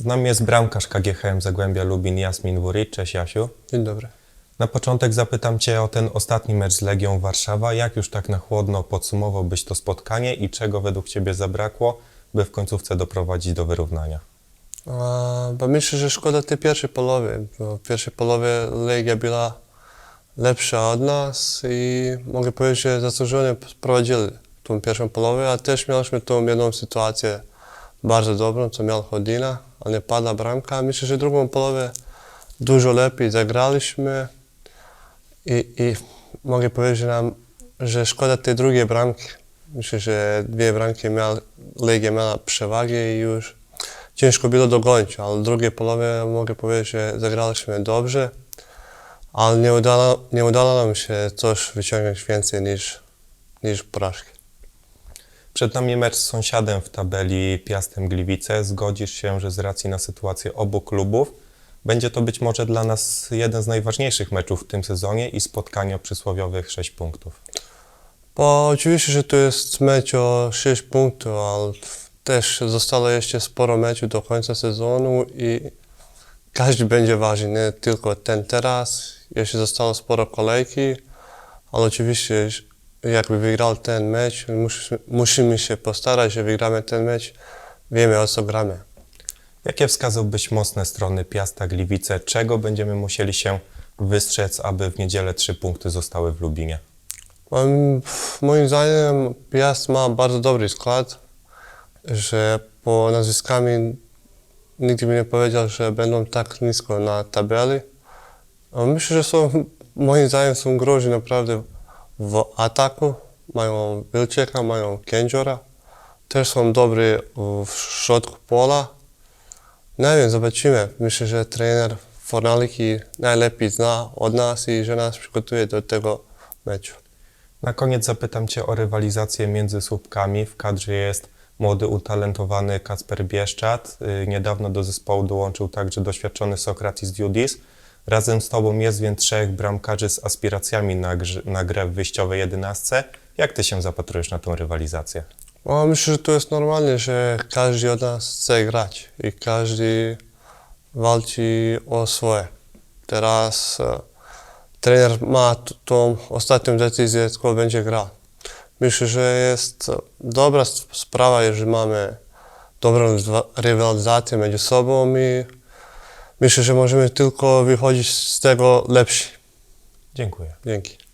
Z nami jest bramkarz KGHM Zagłębia Lubin Jasmin Wurit. Cześć Jasiu. Dzień dobry. Na początek zapytam Cię o ten ostatni mecz z Legią Warszawa. Jak już tak na chłodno podsumowałbyś to spotkanie i czego według Ciebie zabrakło, by w końcówce doprowadzić do wyrównania? A, bo myślę, że szkoda tej pierwszej połowy, bo w pierwszej połowie Legia była lepsza od nas i mogę powiedzieć, że zasłużenie prowadzili tą pierwszą połowę, a też mieliśmy tą jedną sytuację bardzo dobrą, co miał Chodina, ale nie padła bramka. Myślę, że drugą połowę dużo lepiej zagraliśmy i, i mogę powiedzieć, że nam, że szkoda tej drugiej bramki. Myślę, że dwie bramki miał, Legia miała przewagę i już ciężko było dogonić, ale w drugiej połowie mogę powiedzieć, że zagraliśmy dobrze, ale nie udało, nie udało nam się coś wyciągnąć więcej niż, niż porażki. Przed nami mecz z sąsiadem w tabeli Piastem Gliwice. Zgodzisz się, że z racji na sytuację obu klubów będzie to być może dla nas jeden z najważniejszych meczów w tym sezonie i spotkanie o przysłowiowych 6 punktów. Bo oczywiście, że to jest mecz o 6 punktów, ale też zostało jeszcze sporo meczów do końca sezonu i każdy będzie ważny, nie tylko ten teraz. Jeszcze zostało sporo kolejki, ale oczywiście jakby wygrał ten mecz, musimy, musimy się postarać, że wygramy ten mecz. Wiemy o co gramy. Jakie wskazałbyś mocne strony Piasta Gliwice? Czego będziemy musieli się wystrzec, aby w niedzielę trzy punkty zostały w Lubinie? Moim, moim zdaniem Piast ma bardzo dobry skład, że po nazwiskami nikt mi nie powiedział, że będą tak nisko na tabeli. Myślę, że są, moim zdaniem są groźni naprawdę w ataku. Mają Wilczeka, mają Kędziora. Też są dobry w środku pola. Nie wiem, zobaczymy. Myślę, że trener Fornaliki najlepiej zna od nas i że nas przygotuje do tego meczu. Na koniec zapytam Cię o rywalizację między słupkami. W kadrze jest młody, utalentowany Kacper Bieszczat. Y, Niedawno do zespołu dołączył także doświadczony Sokratis Diudis. Razem z Tobą jest więc trzech bramkarzy z aspiracjami na, na grę w wyjściowej jedenastce. Jak Ty się zapatrujesz na tę rywalizację? No, myślę, że to jest normalne, że każdy od nas chce grać i każdy walczy o swoje. Teraz e, trener ma tą ostatnią decyzję, kto będzie grał. Myślę, że jest e, dobra sprawa, jeżeli mamy dobrą rywalizację między sobą i myślę, że możemy tylko wychodzić z tego lepsi. Dziękuję. Dzięki.